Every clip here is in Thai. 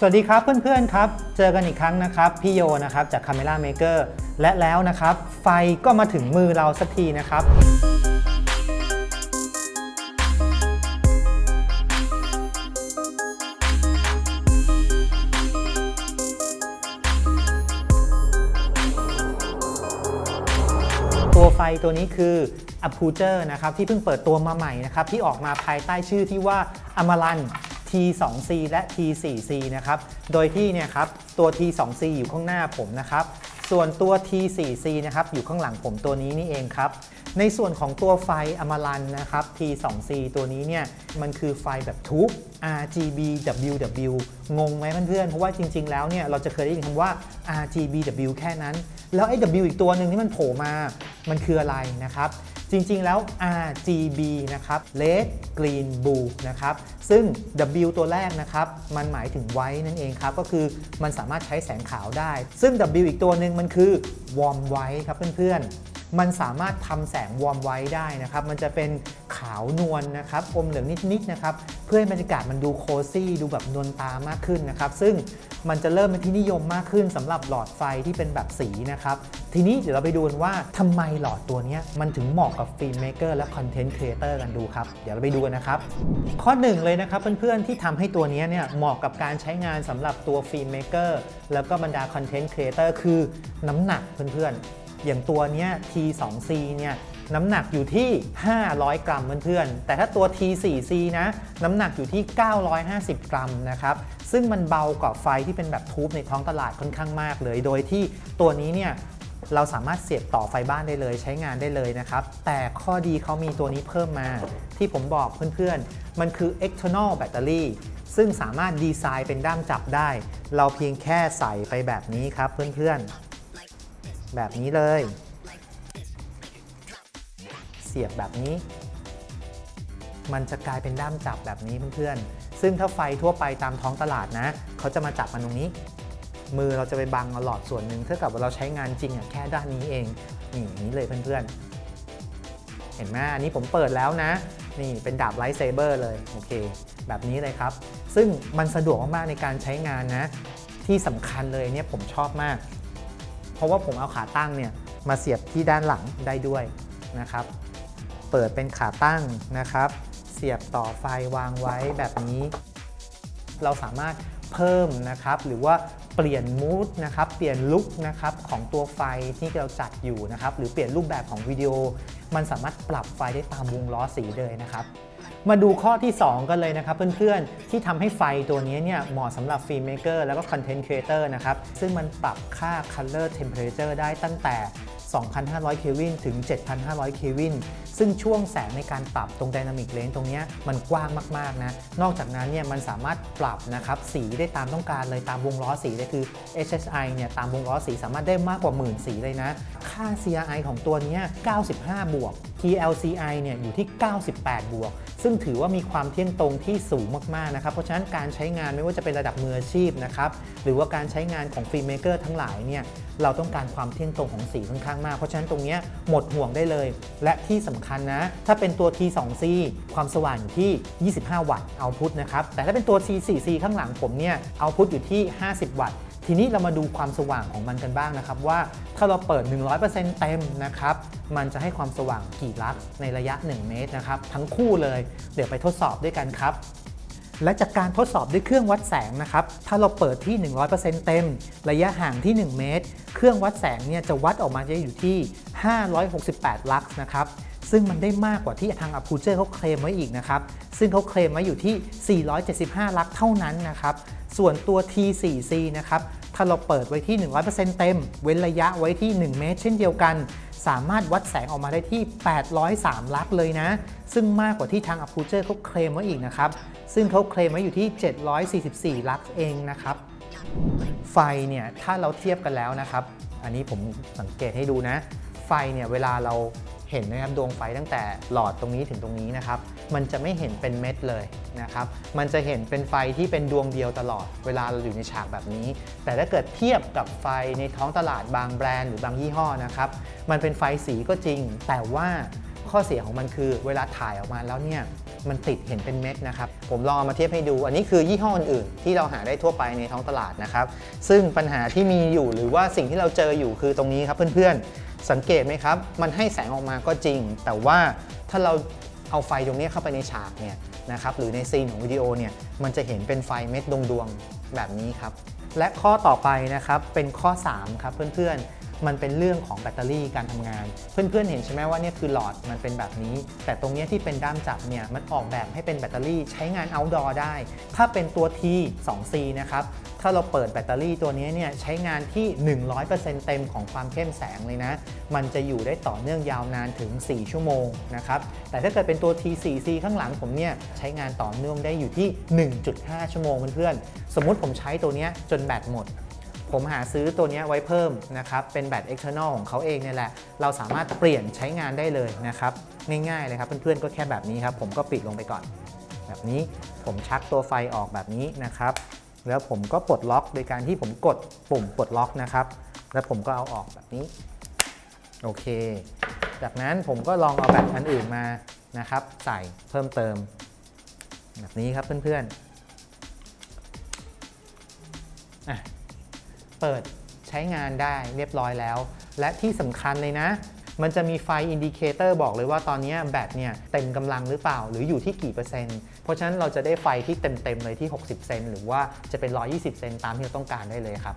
สวัสดีครับเพื่อนๆครับ เจอกันอีกครั้งนะครับพี่โยนะครับจาก Camera Maker และแล้วนะครับ ไฟก็มาถึงมือเราสักทีนะครับ ตัวไฟตัวนี้คือ a p u g e r นะครับที่เพิ่งเปิดตัวมาใหม่นะครับที่ออกมาภายใต้ชื่อที่ว่า Amaran T2C และ T4C นะครับ โดยที่เนี่ยครับตัว T2C อยู่ข้างหน้าผมนะครับ ส่วนตัว T4C นะครับอยู่ข้างหลังผมตัวนี้นี่เองครับ ในส่วนของตัวไฟอมรันนะครับ T2C ตัวนี้เนี่ยมันคือไฟแบบทูบ RGB WW งงไหมเพื่อนๆ เพราะว่าจริง ๆ แล้วเนี่ยเราจะเคยได้ยินคำว่า RGBW แค่นั้น แล้วไอ้ W อีกตัวหนึ่งที่มันโผล่มา มันคืออะไรนะครับ จริงๆแล้ว RGB นะครับ Red Green Blue นะครับ ซึ่ง W ตัวแรกนะครับ มันหมายถึงไว้นั่นเองครับ ก็คือมันสามารถใช้แสงขาวได้ ซึ่ง W อีกตัวหนึ่งมันคือ Warm White ครับเพื่อนๆ มันสามารถทำแสงวอร์มไว้ได้นะครับ มันจะเป็นขาวนวลนะครับ อมเหลืองนิดๆนะครับ เพื่อให้บรรยากาศมันดูโคซี่ดูแบบนวลตามากขึ้นนะครับ ซึ่งมันจะเริ่มเป็นที่นิยมมากขึ้นสำหรับหลอดไฟที่เป็นแบบสีนะครับ ทีนี้เดี๋ยวเราไปดูกันว่าทำไมหลอดตัวนี้มันถึงเหมาะกับฟิล์มเมเกอร์และคอนเทนต์ครีเอเตอร์กันดูครับ เดี๋ยวเราไปดูกันนะครับ ข้อหนึ่งเลยนะครับเพื่อนๆที่ทำให้ตัวนี้เนี่ยเหมาะกับการใช้งานสำหรับตัวฟิล์มเมเกอร์แล้วก็บรรดาคอนเทนต์ครีเอเตอร์คือน้ำหนักเพื่อนๆ อย่างตัวเนี้ย T2C เนี่ยน้ำหนักอยู่ที่ 500 กรัมเพื่อนๆ แต่ถ้าตัว T4C นะ น้ำหนักอยู่ที่ 950 กรัมนะครับ ซึ่งมันเบากว่าไฟที่เป็นแบบทูบในท้องตลาดค่อนข้างมากเลย โดยที่ตัวนี้เนี่ยเราสามารถเสียบต่อไฟบ้านได้เลยใช้งานได้เลยนะครับ แต่ข้อดีเขามีตัวนี้เพิ่มมา ที่ผมบอกเพื่อนๆ มันคือ external battery ซึ่งสามารถดีไซน์เป็นด้ามจับได้ เราเพียงแค่ใส่ไปแบบนี้ครับเพื่อนๆ แบบนี้เลย เสียบแบบนี้ มันจะกลายเป็นด้ามจับแบบนี้เพื่อนๆ ซึ่งถ้าไฟทั่วไปตามท้องตลาดนะ เขาจะมาจับมันตรงนี้ มือเราจะไปบังเอาหลอดส่วนหนึ่งเท่ากับว่าเราใช้งานจริงอะแค่ด้านนี้เองนี่อย่างนี้เลยเพื่อนๆ เห็นไหมอันนี้ผมเปิดแล้วนะ นี่เป็นดาบไลท์เซเบอร์เลยโอเค แบบนี้เลยครับ ซึ่งมันสะดวกมากๆในการใช้งานนะ ที่สำคัญเลยเนี่ยผมชอบมาก เพราะว่าผมเอาขาตั้งเนี่ยมาเสียบที่ด้านหลังได้ด้วยนะครับ เปิดเป็นขาตั้งนะครับ เสียบต่อไฟวางไว้แบบนี้ เราสามารถเพิ่มนะครับหรือว่าเปลี่ยนมูดนะครับเปลี่ยนลุคนะครับของตัวไฟที่เราจัดอยู่นะครับหรือเปลี่ยนรูปแบบของวิดีโอ มันสามารถปรับไฟได้ตามวงล้อสีเลยนะครับ มาดูข้อที่ 2 กันเลยนะครับเพื่อนๆ ที่ทำให้ไฟตัวนี้เนี่ยเหมาะสำหรับฟิล์มเมกเกอร์แล้วก็คอนเทนต์ครีเอเตอร์นะครับ ซึ่งมันปรับค่า Color Temperature ได้ตั้งแต่ 2,500 เควินถึง 7,500 เควิน ซึ่งช่วงแสงในการปรับตรง Dynamic Range ตรงนี้มันกว้างมาก ๆ นะ นอกจากนั้นเนี่ยมันสามารถปรับนะครับสีได้ตามต้องการเลยตามวงล้อสีเลยคือ HSI เนี่ยตามวงล้อสีสามารถได้มากกว่าหมื่นสีเลยนะ ค่า CRI ของตัวเนี้ย95 บวก TLCI เนี่ยอยู่ที่ 98 บวก ซึ่งถือว่ามีความเที่ยงตรงที่สูงมากๆนะครับ เพราะฉะนั้นการใช้งานไม่ว่าจะเป็นระดับมืออาชีพนะครับ หรือว่าการใช้งานของฟิล์มเมเกอร์ทั้งหลายเนี่ย เราต้องการความเที่ยงตรงของสีค่อนข้างมาก เพราะฉะนั้นตรงนี้หมดห่วงได้เลย และที่สำคัญนะ ถ้าเป็นตัว T2C ความสว่างอยู่ที่ 25 วัตต์เอาพุทนะครับ แต่ถ้าเป็นตัว T4C ข้างหลังผมเนี่ยเอาพุทอยู่ที่ 50 วัตต์ทีนี้เรามาดูความสว่างของมันกันบ้างนะครับว่าถ้าเราเปิด 100%เต็มนะครับมันจะให้ความสว่างกี่ลักในระยะ 1 เมตรนะครับทั้งคู่เลย เดี๋ยวไปทดสอบด้วยกันครับ และจากการทดสอบด้วยเครื่องวัดแสงนะครับ ถ้าเราเปิดที่ 100%เต็ม ระยะห่างที่ 1 เมตร เครื่องวัดแสงเนี่ยจะวัดออกมาจะอยู่ที่ 568 ลักซ์นะครับ ซึ่งมันได้มากกว่าที่ทาง a p u g e r เขาเคลมไว้อีกนะครับ ซึ่งเขาเคลมไว้อยู่ที่ 475 ลักซ์เท่านั้นนะครับ ส่วนตัว T4C นะครับ ถ้าเราเปิดไว้ที่ 100%เต็ม เว้นระยะไว้ที่ 1 เมตร เช่นเดียวกัน สามารถวัดแสงออกมาได้ที่ 803 ลักซ์เลยนะ ซึ่งมากกว่าที่ทาง a p u g e r เขาเคลมไว้อีกนะครับ ซึ่งเขาเคลมไว้อยู่ที่ 744 ลักซ์เองนะครับ ไฟเนี่ย ถ้าเราเทียบกันแล้วนะครับ อันนี้ผมสังเกตให้ดูนะ ไฟเนี่ย เวลาเรา เห็นนะครับดวงไฟตั้งแต่หลอดตรงนี้ถึงตรงนี้นะครับมันจะไม่เห็นเป็นเม็ดเลยนะครับมันจะเห็นเป็นไฟที่เป็นดวงเดียวตลอดเวลาเราอยู่ในฉากแบบนี้ แต่ถ้าเกิดเทียบกับไฟในท้องตลาดบางแบรนด์หรือบางยี่ห้อนะครับมันเป็นไฟสีก็จริง แต่ว่าข้อเสียของมันคือเวลาถ่ายออกมาแล้วเนี่ยมันติดเห็นเป็นเม็ดนะครับผมลองเอามาเทียบให้ดู อันนี้คือยี่ห้ออื่นที่เราหาได้ทั่วไปในท้องตลาดนะครับ ซึ่งปัญหาที่มีอยู่หรือว่าสิ่งที่เราเจออยู่คือตรงนี้ครับเพื่อนๆ สังเกตไหมครับ มันให้แสงออกมาก็จริง แต่ว่าถ้าเราเอาไฟตรงนี้เข้าไปในฉากเนี่ยนะครับหรือในซีนของวิดีโอเนี่ยมันจะเห็นเป็นไฟเม็ดดวงๆแบบนี้ครับ และข้อต่อไปนะครับเป็นข้อ 3 ครับเพื่อนๆ มันเป็นเรื่องของแบตเตอรี่การทำงาน เพื่อนๆเห็นใช่ไหมว่าเนี่ยคือหลอดมันเป็นแบบนี้ แต่ตรงเนี้ยที่เป็นด้ามจับเนี่ยมันออกแบบให้เป็นแบตเตอรี่ใช้งาน outdoor ได้ ถ้าเป็นตัว T 2C นะครับถ้าเราเปิดแบตเตอรี่ตัวนี้เนี่ยใช้งานที่ 100%เต็มของความเข้มแสงเลยนะ มันจะอยู่ได้ต่อเนื่องยาวนานถึง 4 ชั่วโมงนะครับแต่ถ้าเกิดเป็นตัว T4C ข้างหลังผมเนี่ยใช้งานต่อเนื่องได้อยู่ที่ 1.5 ชั่วโมงเพื่อนๆสมมุติผมใช้ตัวนี้จนแบตหมด ผมหาซื้อตัวนี้ไว้เพิ่มนะครับ เป็นแบต external ของเขาเองเนี่ยแหละ เราสามารถเปลี่ยนใช้งานได้เลยนะครับ ง่ายๆเลยครับ เพื่อนๆก็แค่แบบนี้ครับ ผมก็ปิดลงไปก่อน แบบนี้ผมชักตัวไฟออกแบบนี้นะครับ แล้วผมก็ปลดล็อกโดยการที่ผมกดปุ่มปลดล็อกนะครับ แล้วผมก็เอาออกแบบนี้ โอเค จากนั้นผมก็ลองเอาแบตอันอื่นมานะครับ ใส่เพิ่มเติม แบบนี้ครับเพื่อนๆอะ เปิดใช้งานได้เรียบร้อยแล้ว และที่สำคัญเลยนะ มันจะมีไฟอินดิเคเตอร์บอกเลยว่าตอนนี้แบตเนี่ยเต็มกำลังหรือเปล่าหรืออยู่ที่กี่เปอร์เซ็นต์ เพราะฉะนั้นเราจะได้ไฟที่เต็มๆเลยที่ 60 เซนหรือว่าจะเป็น 120 เซนตามที่เราต้องการได้เลยครับ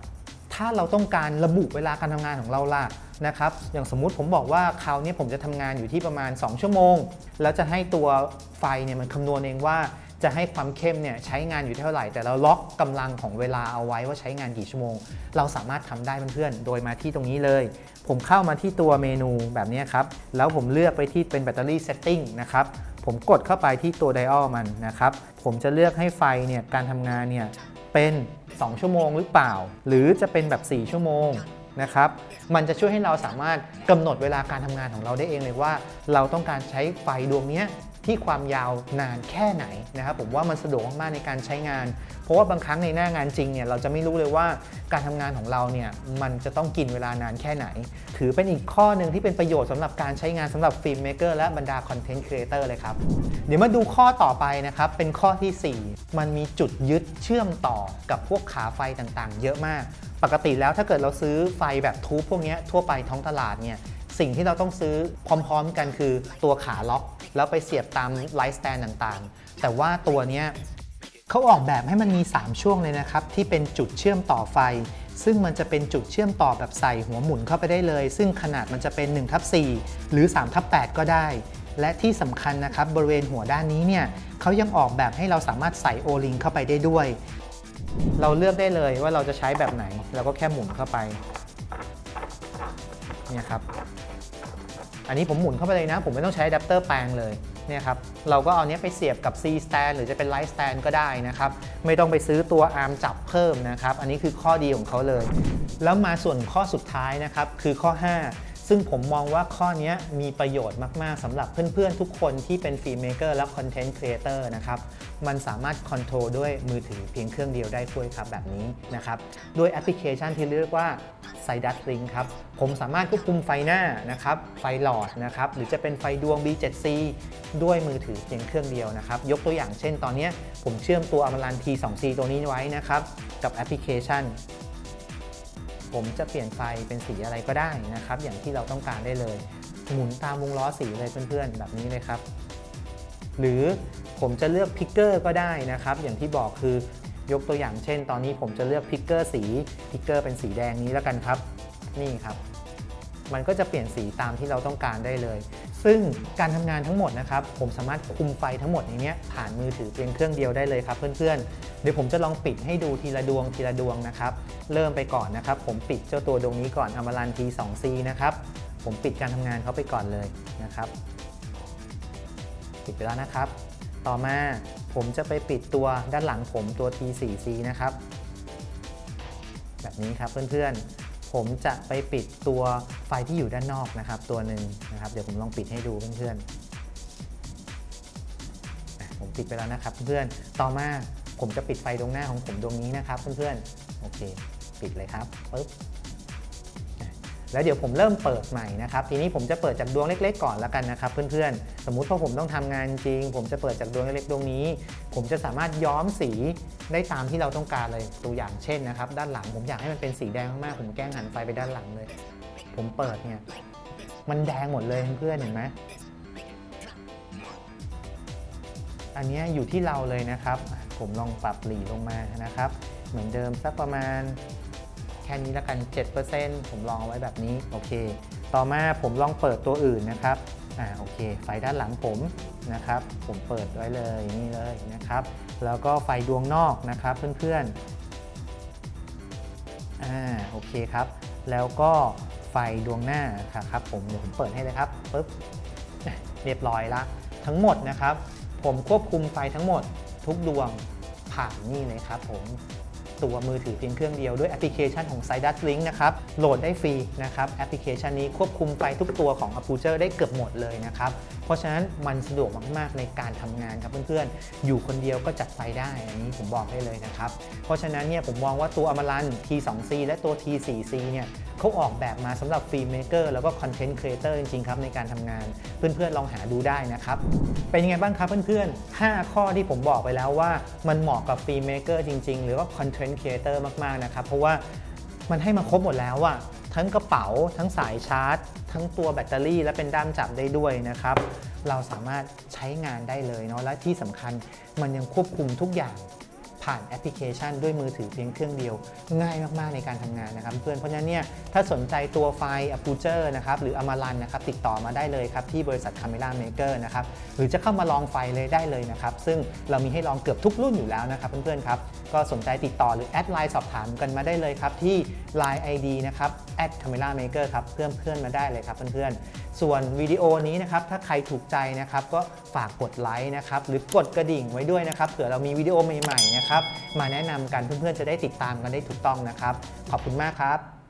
ถ้าเราต้องการระบุเวลาการทำงานของเราล่ะนะครับ อย่างสมมุติผมบอกว่าคราวนี้ผมจะทำงานอยู่ที่ประมาณ 2 ชั่วโมง แล้วจะให้ตัวไฟเนี่ยมันคำนวณเองว่า จะให้ความเข้มเนี่ยใช้งานอยู่เท่าไหร่ แต่เราล็อกกำลังของเวลาเอาไว้ว่าใช้งานกี่ชั่วโมง เราสามารถทำได้เพื่อนๆ โดยมาที่ตรงนี้เลย ผมเข้ามาที่ตัวเมนูแบบนี้ครับ แล้วผมเลือกไปที่เป็นแบตเตอรี่เซตติ้งนะครับ ผมกดเข้าไปที่ตัวไดอัลมันนะครับ ผมจะเลือกให้ไฟเนี่ยการทำงานเนี่ยเป็น 2 ชั่วโมงหรือเปล่า หรือจะเป็นแบบ 4 ชั่วโมงนะครับ มันจะช่วยให้เราสามารถกำหนดเวลาการทำงานของเราได้เองเลยว่า เราต้องการใช้ไฟดวงเนี้ย ที่ความยาวนานแค่ไหนนะครับผมว่ามันสะดวกมากๆในการใช้งาน เพราะว่าบางครั้งในหน้างานจริงเนี่ยเราจะไม่รู้เลยว่าการทำงานของเราเนี่ยมันจะต้องกินเวลานานแค่ไหน ถือเป็นอีกข้อหนึ่งที่เป็นประโยชน์สำหรับการใช้งานสำหรับฟิล์มเมเกอร์และบรรดาคอนเทนต์ครีเอเตอร์เลยครับ เดี๋ยวมาดูข้อต่อไปนะครับ เป็นข้อทีสี่ 4 มันมีจุดยึดเชื่อมต่อกับพวกขาไฟต่างๆ เยอะมาก ปกติแล้วถ้าเกิดเราซื้อไฟแบบทูบพวกนี้ทั่วไปท้องตลาดเนี่ย สิ่งที่เราต้องซื้อพร้อมๆกันคือตัวขาล็อก แล้วไปเสียบตามไลท์สแตนต่างๆ แต่ว่าตัวนี้เขาออกแบบให้มันมี 3 ช่วงเลยนะครับ ที่เป็นจุดเชื่อมต่อไฟ ซึ่งมันจะเป็นจุดเชื่อมต่อแบบใส่หัวหมุนเข้าไปได้เลย ซึ่งขนาดมันจะเป็น1ทับ4หรือ3ทับ8ก็ได้ และที่สำคัญนะครับบริเวณหัวด้านนี้เนี่ยเขายังออกแบบให้เราสามารถใส่โอลิงเข้าไปได้ด้วย เราเลือกได้เลยว่าเราจะใช้แบบไหนเราก็แค่หมุนเข้าไปเนี่ยครับ อันนี้ผมหมุนเข้าไปเลยนะ ผมไม่ต้องใช้อะแดปเตอร์แปลงเลยเนี่ยครับเราก็เอาเนี้ยไปเสียบกับ C stand หรือจะเป็น Light stand ก็ได้นะครับ ไม่ต้องไปซื้อตัวอาร์มจับเพิ่มนะครับ อันนี้คือข้อดีของเขาเลย แล้วมาส่วนข้อสุดท้ายนะครับคือข้อ 5 ซึ่งผมมองว่าข้อนี้มีประโยชน์มากๆสำหรับเพื่อนๆ ทุกคนที่เป็นฟิล์มเมเกอร์และคอนเทนต์ครีเอเตอร์นะครับ มันสามารถคอนโทรลด้วยมือถือเพียงเครื่องเดียวได้ด้วยครับแบบนี้นะครับ ด้วยแอปพลิเคชันที่เรียกว่าไซดัสลิงครับ ผมสามารถควบคุมไฟหน้านะครับ ไฟหลอดนะครับ หรือจะเป็นไฟดวง B7C ด้วยมือถือเพียงเครื่องเดียวนะครับ ยกตัวอย่างเช่นตอนนี้ผมเชื่อมตัวอมรัน T2C ตัวนี้ไว้นะครับ กับแอปพลิเคชัน ผมจะเปลี่ยนไฟเป็นสีอะไรก็ได้นะครับ อย่างที่เราต้องการได้เลย หมุนตามวงล้อสีเลยเพื่อนๆ แบบนี้เลยครับ หรือผมจะเลือกพิกเกอร์ก็ได้นะครับ อย่างที่บอกคือยกตัวอย่างเช่น ตอนนี้ผมจะเลือกพิกเกอร์สีพิกเกอร์เป็นสีแดงนี้แล้วกันครับ นี่ครับ มันก็จะเปลี่ยนสีตามที่เราต้องการได้เลย ซึ่งการทำงานทั้งหมดนะครับ ผมสามารถคุมไฟทั้งหมดในนี้ผ่านมือถือเพียงเครื่องเดียวได้เลยครับ เพื่อนๆ เดี๋ยวผมจะลองปิดให้ดูทีละดวงทีละดวงนะครับ เริ่มไปก่อนนะครับ ผมปิดเจ้าตัวดวงนี้ก่อนอมรัน T2C นะครับ ผมปิดการทำงานเขาไปก่อนเลยนะครับ ปิดไปแล้วนะครับ ต่อมาผมจะไปปิดตัวด้านหลังผมตัว T4C นะครับ แบบนี้ครับเพื่อนๆ ผมจะไปปิดตัวไฟที่อยู่ด้านนอกนะครับ ตัวหนึ่งนะครับ เดี๋ยวผมลองปิดให้ดูเพื่อนๆผมปิดไปแล้วนะครับเพื่อนๆต่อมาผมจะปิดไฟดวงหน้าของผมดวงนี้นะครับเพื่อนๆโอเค ปิดเลยครับปึ๊บแล้วเดี๋ยวผมเริ่มเปิดใหม่นะครับ ทีนี้ผมจะเปิดจากดวงเล็ก ๆ ก่อนแล้วกันนะครับ เพื่อนๆ สมมุติว่าผมต้องทำงานจริง ผมจะเปิดจากดวงเล็กๆดวงนี้ ผมจะสามารถย้อมสีได้ตามที่เราต้องการเลยตัวอย่างเช่นนะครับ ด้านหลังผมอยากให้มันเป็นสีแดงมากๆผมแกล้งหันไฟไปด้านหลังเลย ผมเปิดเนี่ยมันแดงหมดเลยเพื่อนเห็นไหมอันนี้อยู่ที่เราเลยนะครับ ผมลองปรับหลีลงมานะครับ เหมือนเดิมสักประมาณแค่นี้ละกัน 7%ผมลองเอาไว้แบบนี้โอเค ต่อมาผมลองเปิดตัวอื่นนะครับอ่าโอเค ไฟด้านหลังผม นะครับ ผมเปิดไว้เลยนี่เลยนะครับ แล้วก็ไฟดวงนอกนะครับเพื่อนๆอ่าโอเคครับ แล้วก็ไฟดวงหน้าครับผมเดี๋ยวผมเปิดให้เลยครับปึ๊บเรียบร้อยละทั้งหมดนะครับ ผมควบคุมไฟทั้งหมดทุกดวงผ่านนี่เลยครับผมตัวมือถือเพียงเครื่องเดียวด้วยแอปพลิเคชันของ s i d u s Link นะครับ โหลดได้ฟรีนะครับ แอปพลิเคชันนี้ควบคุมไฟทุกตัวของ a p u j e r ได้เกือบหมดเลยนะครับเพราะฉะนั้นมันสะดวกมาก ๆ ในการทำงานครับเพื่อนๆ อยู่คนเดียวก็จัดไฟได้ อันนี้ผมบอกได้เลยนะครับ เพราะฉะนั้นเนี่ยผมมองว่าตัวอมรัน T2C และตัว T4C เนี่ยเขาออกแบบมาสำหรับฟิล์มเมเกอร์แล้วก็คอนเทนต์ครีเอเตอร์จริง ๆ ครับ ในการทำงานเพื่อนๆ ลองหาดูได้นะครับ เป็นยังไงบ้างครับเพื่อนๆ 5 ข้อที่ผมบอกไปแล้วว่ามันเหมาะกับฟิล์มเมเกอร์จริง ๆ หรือว่าคอนเทนต์ครีเอเตอร์มากๆนะครับเพราะว่ามันให้มาครบหมดแล้วอะ ทั้งกระเป๋า ทั้งสายชาร์จ ทั้งตัวแบตเตอรี่ และเป็นด้ามจับได้ด้วยนะครับ เราสามารถใช้งานได้เลยเนาะและที่สำคัญมันยังควบคุมทุกอย่าง ผ่านแอปพลิเคชันด้วยมือถือเพียงเครื่องเดียว ง่ายมากๆในการทำงานนะครับเพื่อนเพราะฉะนั้นเนี่ยถ้าสนใจตัวไฟล์ a p u j e r นะครับหรือ Amaran นะครับติดต่อมาได้เลยครับที่บริษัท Camera Maker นะครับหรือจะเข้ามาลองไฟล์เลยได้เลยนะครับซึ่งเรามีให้ลองเกือบทุกรุ่นอยู่แล้วนะครับเพื่อนๆครับก็สนใจติดต่อหรือแอดไลน์สอบถามกันมาได้เลยครับที่ Line ID นะครับ @camera maker ครับเพื่อนเพื่อนๆมาได้เลยครับเพื่อนๆ ส่วนวิดีโอนี้นะครับถ้าใครถูกใจนะครับก็ฝากกดไลค์นะครับหรือกดกระดิ่งไว้ด้วยนะครับเผื่อเรามีวิดีโอใหม่ๆนะครับมาแนะนำกันเพื่อนๆจะได้ติดตามกันได้ถูกต้องนะครับ ขอบคุณมากครับ